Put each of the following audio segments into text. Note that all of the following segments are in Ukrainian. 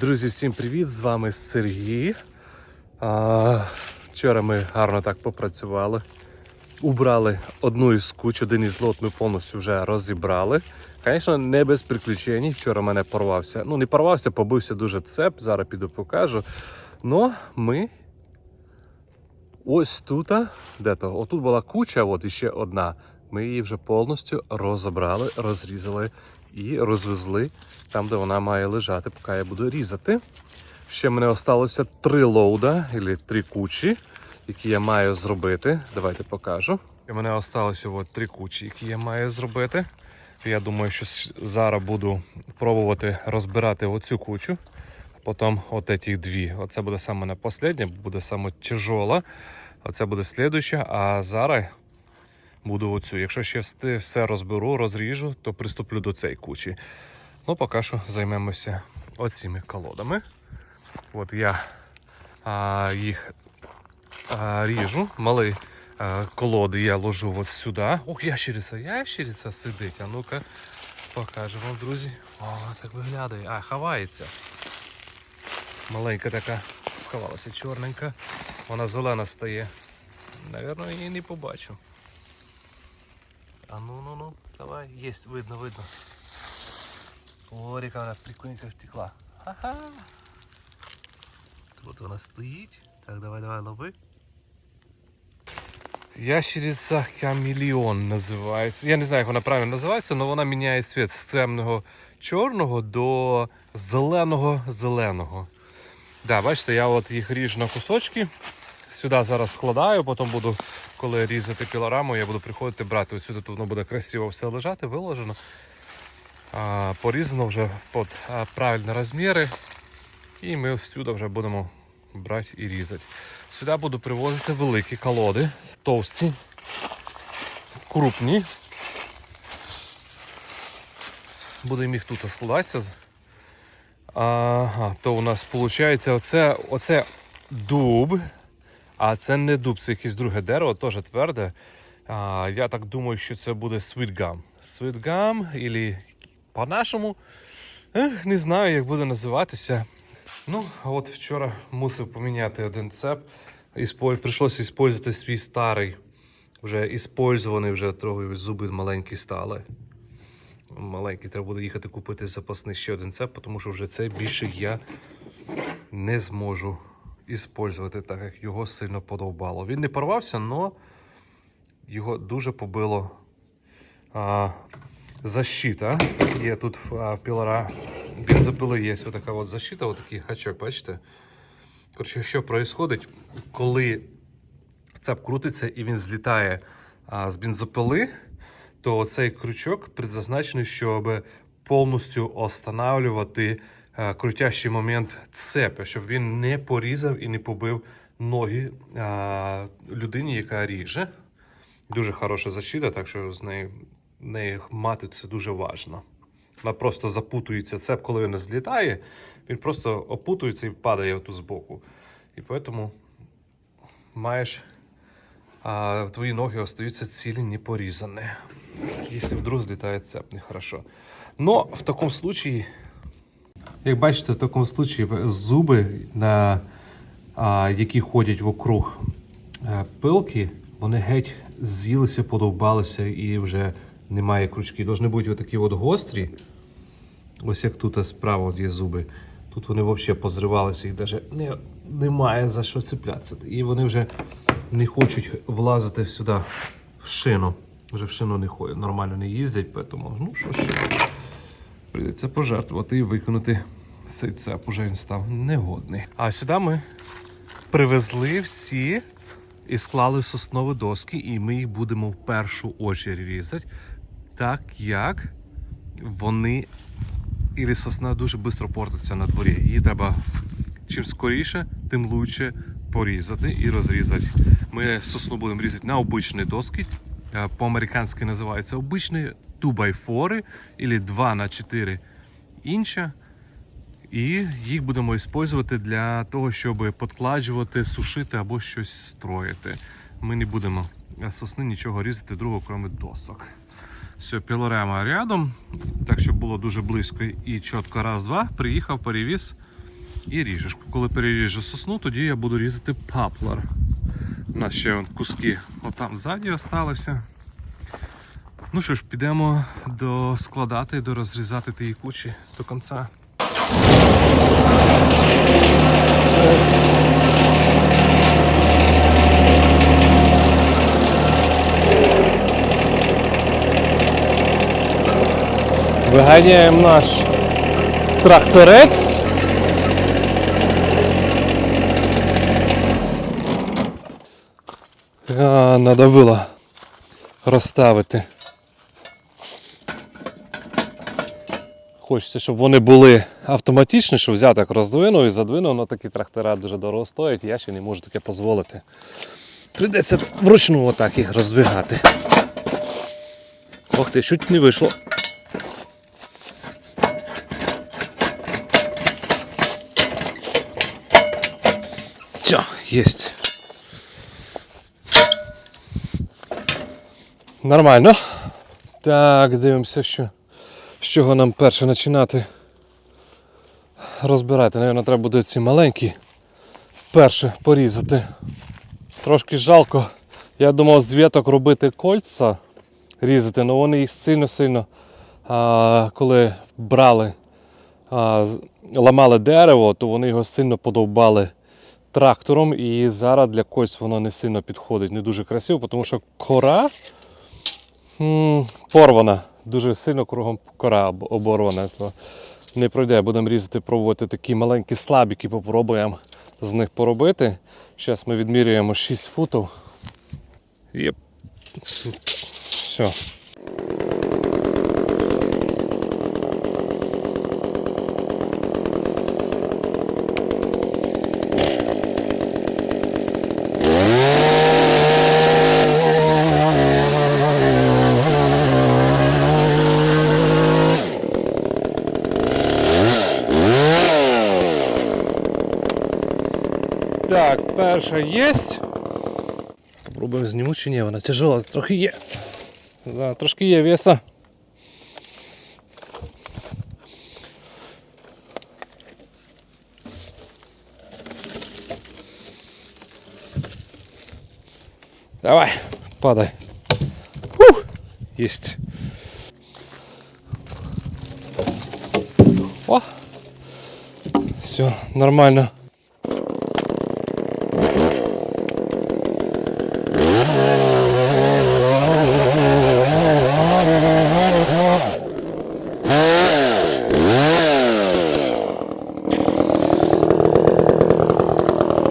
Друзі, всім привіт! З вами Сергій. А, вчора ми гарно так попрацювали. Убрали одну із куч, один із лот ми повністю вже розібрали. Звісно, не без приключень. Вчора мене порвався. Ну, не порвався, побився дуже цеп. Зараз піду покажу. Но ми ось тут, де то? Отут була куча, от іще одна. Ми її вже повністю розібрали, розрізали і розвезли там, де вона має лежати, поки я буду різати. Ще мене залишилося три лоуда, або три кучі, які я маю зробити. Давайте покажу. У мене залишилося от три кучі, які я маю зробити. Я думаю, що зараз буду пробувати розбирати оцю кучу, а потім от ці дві. Оце буде саме на последня, буде саме тяжола. Оце буде слідуюча, а зараз буду оцю. Якщо ще все розберу, розріжу, то приступлю до цієї кучі. Ну, поки що займемося оціми колодами. От я а, їх а, ріжу. Малі а, колоди я ложу от сюди. Ох, ящериця, ящериця сидить. А ну-ка, покажу вам, друзі. О, так виглядає. А, ховається. Маленька така сховалася, чорненька. Вона зелена стає. Навірно, її не побачу. А ну ну ну, давай, есть, видно, видно. О, яка вона прикольненько втекла. Ха-ха. Тут вона стоїть. Так, давай, давай, лови. Ящериця камелеон називається. Я не знаю, як вона правильно називається, але вона міняє цвіт з темного чорного до зеленого зеленого. Да, бачите, я от їх ріжу на кусочки. Сюди зараз складаю, потім буду, коли різати пілораму, я буду приходити брати. Ось сюди тут воно буде красиво все лежати, виложено. А, порізано вже під правильні розміри. І ми сюди вже будемо брати і різати. Сюди буду привозити великі колоди, товсті, крупні. Будемо їх тут складатися. Ага, то у нас виходить оце, оце дуб, а це не дуб, це якесь друге дерево, теж тверде. А, я так думаю, що це буде світгам. Світгам, або по-нашому. Не знаю, як буде називатися. Ну, а от вчора мусив поміняти один цеп. Прийшлося використовувати свій старий, вже іспользований, вже трохи зуби маленькі стали. Маленький треба буде їхати купити запасний ще один цеп, тому що вже цей більше я не зможу іспользувати, так як його сильно подовбало. Він не порвався, але його дуже побило а, защита. Є тут а, пілора бензопили є ось така от защита, отакий гачок, бачите? Коротше, що відбувається, коли цеп крутиться і він злітає а, з бензопили, то цей крючок предназначений, щоб повністю останавливати крутящий момент цепа, щоб він не порізав і не побив ноги а, людині, яка ріже. Дуже хороша защита, так що з нею, нею мати це дуже важливо. Вона просто запутується цеп, коли він злітає, він просто опутується і падає отут збоку. І тому маєш а твої ноги остаються цілі не порізані. Якщо вдруг злітає цеп, нехорошо. Но в такому случаї, як бачите, в такому случаї зуби, на, а, які ходять вокруг а, пилки, вони геть з'їлися, подовбалися і вже немає крючки. Должны бути отакі от гострі. Ось як тут справа є зуби. Тут вони взагалі позривалися, їх навіть не, немає за що цеплятися. І вони вже не хочуть влазити сюди в шину. Вже в шину не ходять, нормально не їздять, тому ну що ще. Прийдеться пожертвувати і виконати цей цеп. Уже став негодний. А сюди ми привезли всі і склали соснові доски, і ми їх будемо в першу очередь різати, так як вони і сосна дуже швидко портиться на дворі. Її треба чим скоріше, тим лучше порізати і розрізати. Ми сосну будемо різати на обичні доски. Е, По-американськи називається обичні 2x4 або 2 на 4 інча. І їх будемо використовувати для того, щоб подкладжувати, сушити або щось строїти. Ми не будемо сосни нічого різати другого, крім досок. Все, пілорама рядом, так щоб було дуже близько і чітко раз-два. Приїхав, перевіз і ріжеш. Коли переріжу сосну, тоді я буду різати паплар. У нас ще куски отам ззаді залишилися. Ну що ж, підемо до складати, до розрізати тієї кучі до кінця. Виганяємо наш тракторець. А, надавило розставити. Хочеться, щоб вони були автоматичні, що взяв так роздвинув і задвинув, але такі трактора дуже дорого стоять, я ще не можу таке дозволити. Прийдеться вручну отак їх роздвигати. Ох ти, чуть не вийшло. Все, есть. Нормально. Так, дивимося, що, з чого нам перше починати розбирати. Навірно, треба буде ці маленькі перше порізати. Трошки жалко. Я думав з двіток робити кольця різати, але вони їх сильно-сильно, коли брали, а, ламали дерево, то вони його сильно подовбали трактором, і зараз для кольць воно не сильно підходить, не дуже красиво, тому що кора м, порвана, дуже сильно кругом кора об- оборвана. То не пройде, будемо різати, пробувати такі маленькі слабіки, попробуємо з них поробити. Зараз ми відмірюємо 6 футів. Єп. Все. перша єсть. Попробуємо зніму чи ні, вона тяжела, трохи є. Да, трошки є веса. Давай, падай. Фух, есть. О, все, нормально.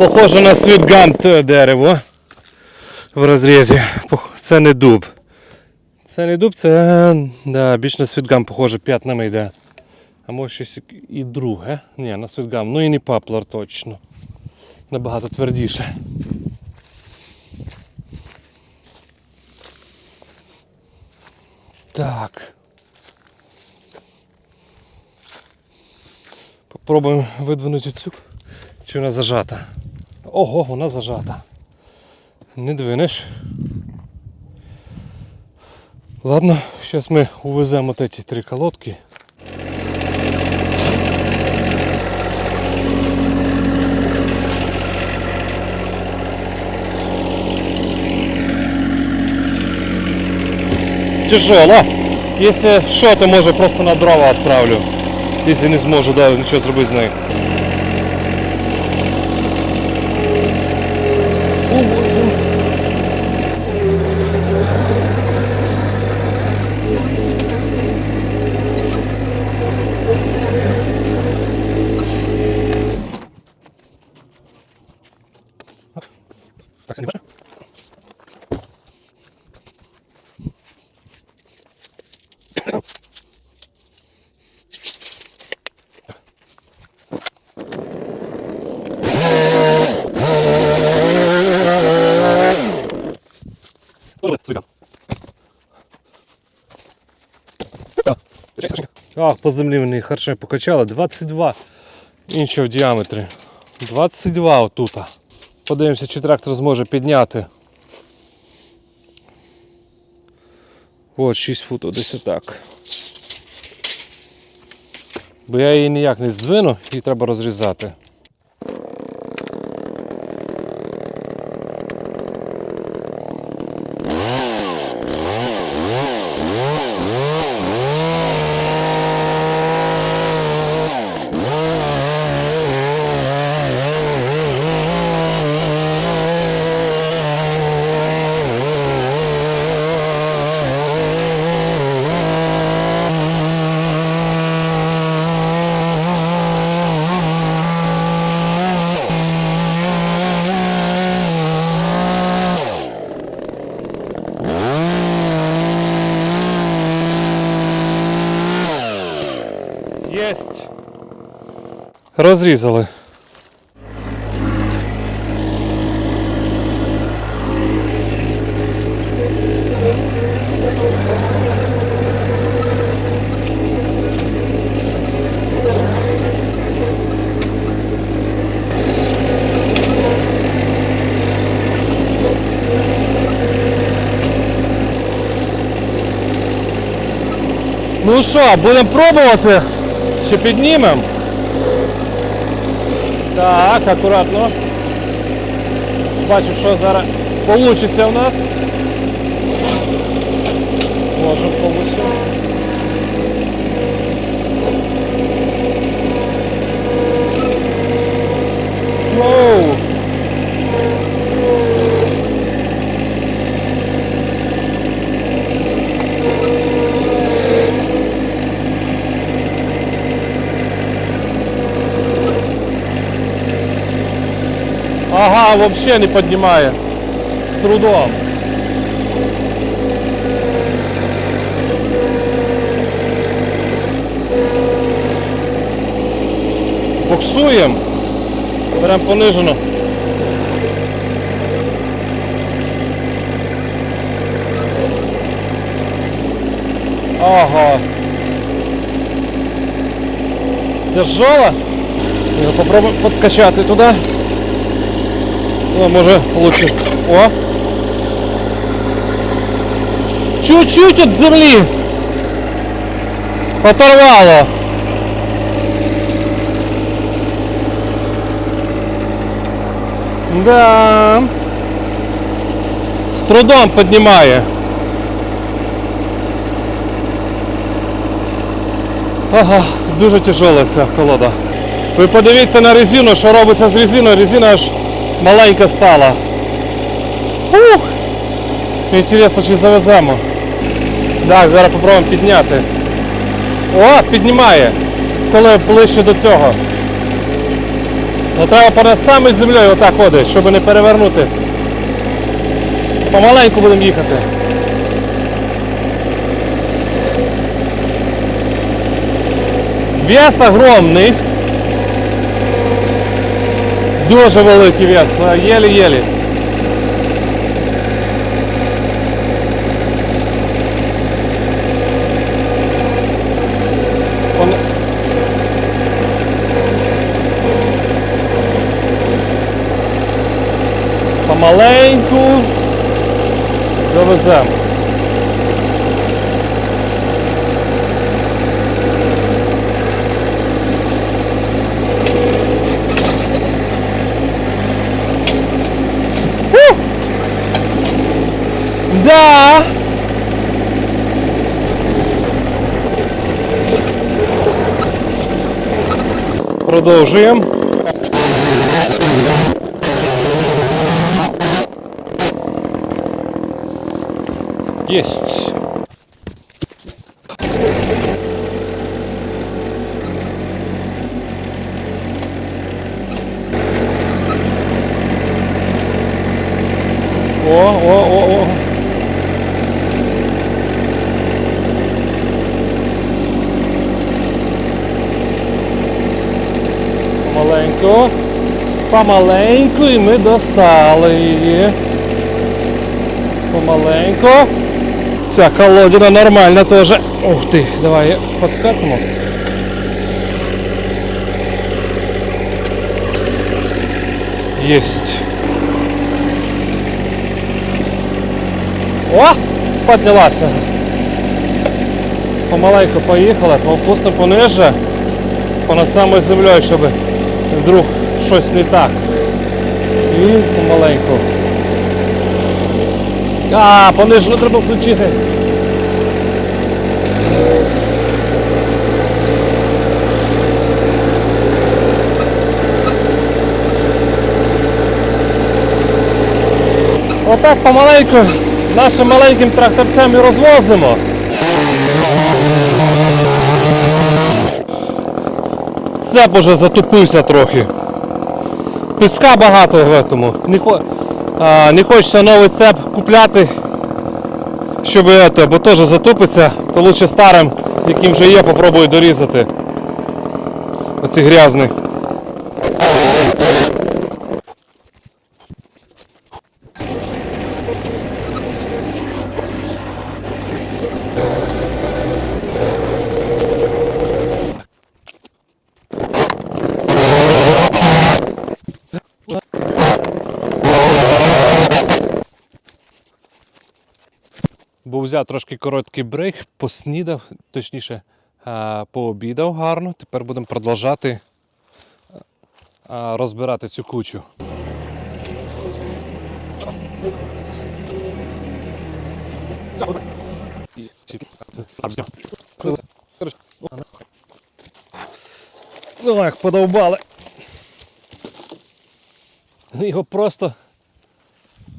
Похоже на світгам те дерево в розрізі. Це не дуб. Це не дуб, це да, більш на світгам, похоже, п'ятнами йде. А може щось і- друге. Ні, на світгам. Ну і не паплар точно. Набагато твердіше. Так. Попробуємо видвинути цю. Чи вона зажата? Ого, вона зажата. Не двинеш. Ладно, зараз ми увеземо ці три колодки. Тяжело. Если що, то може просто на дрова відправлю. Якщо не зможу да, нічого зробити з нею. Увозим. Так, це не бачиш? Ах, по землі вони хорошо покачали. 22 іншого в діаметрі. 22 отут. Подивимося, чи трактор зможе підняти. От 6 футів десь отак. Бо я її ніяк не здвину, її треба розрізати. Єсть. Розрізали. Ну що, будемо пробувати? Чи піднімемо? Так, акуратно. Бачимо, що зараз вийде у нас. Можемо повністю. Воу! Ага, вообще не поднимая. С трудом. Буксуємо. Беремо понижено. Ага. Тяжело? Ну, Попробуем подкачати туди. Ну, може лучше. О! Чуть-чуть від землі оторвало. Да. З трудом піднімає. Ага, дуже тяжела ця колода. Ви подивіться на резину, що робиться з резиною, резина аж маленька стала. Ух! Інтересно, чи завеземо. Так, зараз спробуємо підняти. О, піднімає, коли ближче до цього. Ну треба понад саме землею отак ходить, щоб не перевернути. Помаленьку будемо їхати. Вес огромний. Дуже великий вес, єлі-єлі. Он- Помаленьку довеземо. Продовжуємо. Єсть. О, о, о, о. Помаленьку. І ми достали її. Помаленьку. Ця колодина нормальна теж. Ух ти, давай подкатимо. Єсть. О! Піднялася. Помаленьку поїхала, попустимо пониже. понад самою землею, щоб вдруг щось не так. І помаленьку. А, понижено треба включити. Отак помаленьку нашим маленьким тракторцем і розвозимо. Цеп уже затупився трохи. Піска багато в тому. Не, хо... а, не хочеться новий цеп купляти, щоб это, бо теж затупиться, то лучше старим, яким вже є, попробую дорізати. Оці грязні. Взяв трошки короткий брейк, поснідав, точніше, пообідав гарно. Тепер будемо продовжати розбирати цю кучу. Ну подовбали. Його просто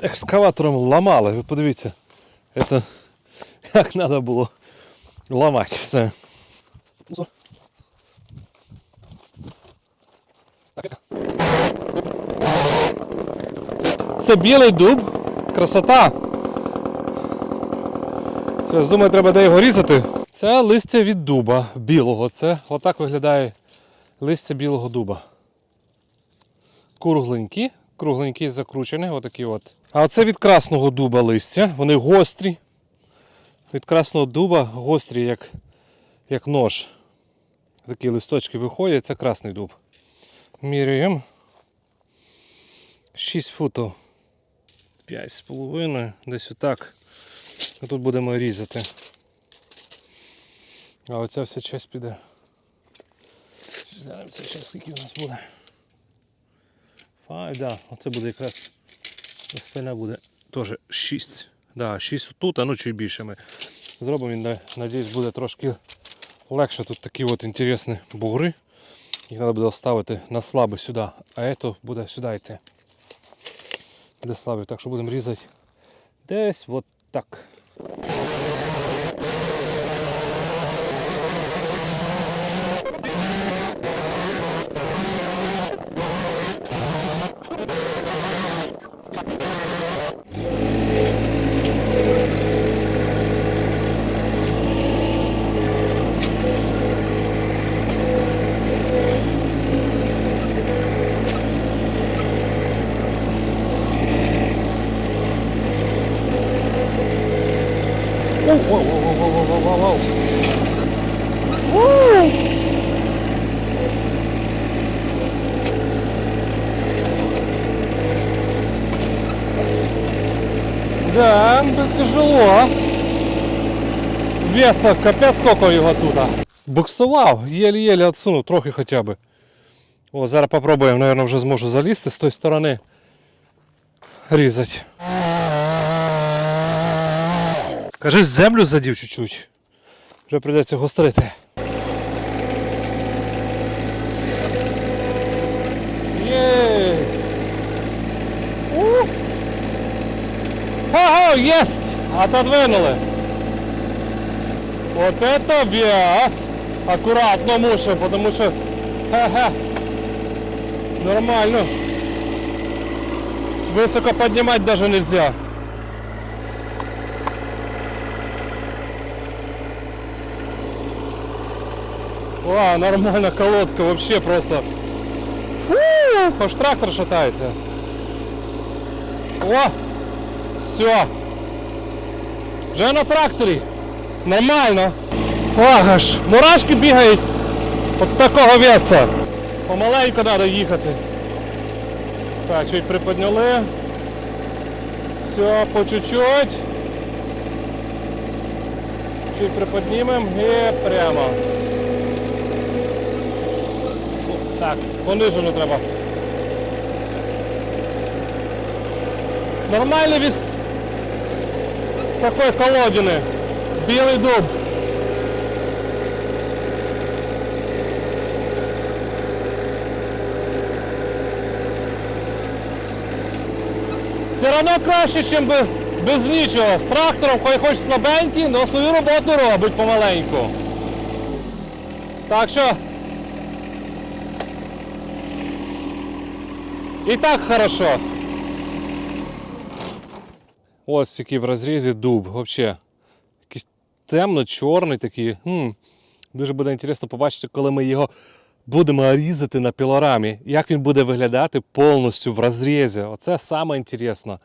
екскаватором ламали. Ви подивіться. Это як треба було ламати все. Це білий дуб. Красота. Зараз думаю, треба де його різати. Це листя від дуба білого. Це отак виглядає листя білого дуба. Кругленькі, кругленькі закручені, отакі от. А оце від красного дуба листя. Вони гострі. Від красного дуба гострі, як, як нож. Такі листочки виходять, це красний дуб. Міряємо. 6 футів. 5,5, десь отак. Тут будемо різати. А оця вся часть піде. Зараз ця часть скільки у нас буде. 5, да, оце буде якраз остальна буде теж 6. Да, 6 тут, а ну чуть більше ми зробимо. Він, надіюсь, буде трошки легше. Тут такі от інтересні бугри. Їх треба буде ставити на слаби сюди, а це буде сюди йти. Де слабий. Так що будемо різати десь от так. Да, это тяжело. Веса капець сколько його тут. Буксував, єлі-єлі відсунув, трохи хоча б. О, зараз попробуємо, наверное, вже зможу залізти з тої сторони. Різати. Кажись, землю задів чуть-чуть. Вже прийдеться гострити. У! Ого, єсть! Отодвинули. Вот это вес! Аккуратно мушу, потому что... Ха-ха. Нормально. Высоко поднимать даже нельзя. О, нормально колодка, вообще просто. Аж трактор шатается. О, все. Вже на тракторі. Нормально. Аж мурашки бігають от такого веса. Помаленьку треба їхати. Так, чуть приподняли. Все, по чуть-чуть. Чуть приподнімемо і прямо. Так, понижено треба. Нормальный вес такой колодины. Белый дуб. Все равно краще, ніж би без нічого. З трактором, хай хоч слабенький, але свою роботу робить помаленьку. Так що. І так хорошо. Ось який в розрізі дуб. Взагалі. Якийсь темно-чорний такий. Хм. Дуже буде цікаво побачити, коли ми його будемо різати на пілорамі. Як він буде виглядати повністю в розрізі. Оце саме інтересно.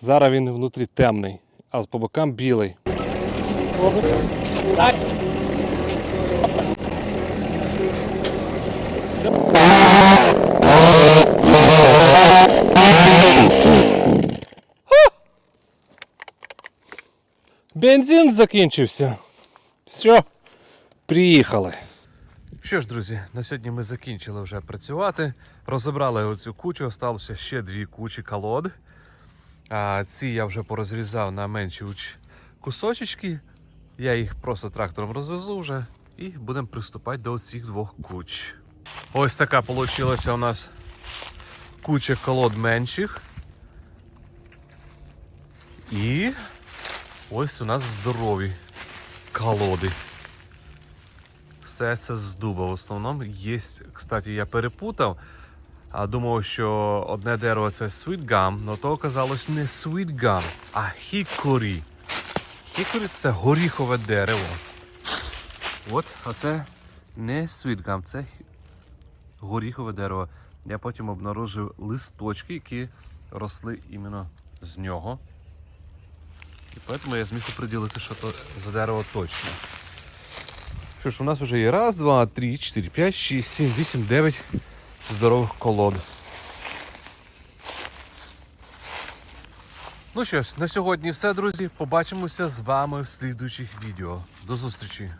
Зараз він внутрі темний, а по бокам білий. Так. Бензин закінчився. Все, приїхали. Що ж, друзі, на сьогодні ми закінчили вже працювати. Розібрали оцю кучу, осталося ще дві кучі колод. А ці я вже порозрізав на менші кусочечки. Я їх просто трактором розвезу вже і будемо приступати до цих двох куч. Ось така вийшла у нас куча колод менших. І ось у нас здорові колоди. Все це з дуба в основному. Є, кстати, я перепутав. А думав, що одне дерево це Sweet Gum, але то оказалось не Sweet Gum, а Hickory. Hickory це горіхове дерево. От, а це не Sweet Gum, це горіхове дерево. Я потім обнаружив листочки, які росли іменно з нього. І поэтому я зміг оприділити, що то за дерево точно. Що ж, у нас вже є раз, два, три, чотири, п'ять, шість, сім, вісім, дев'ять здорових колод. Ну що ж, на сьогодні все, друзі. Побачимося з вами в слідуючих відео. До зустрічі!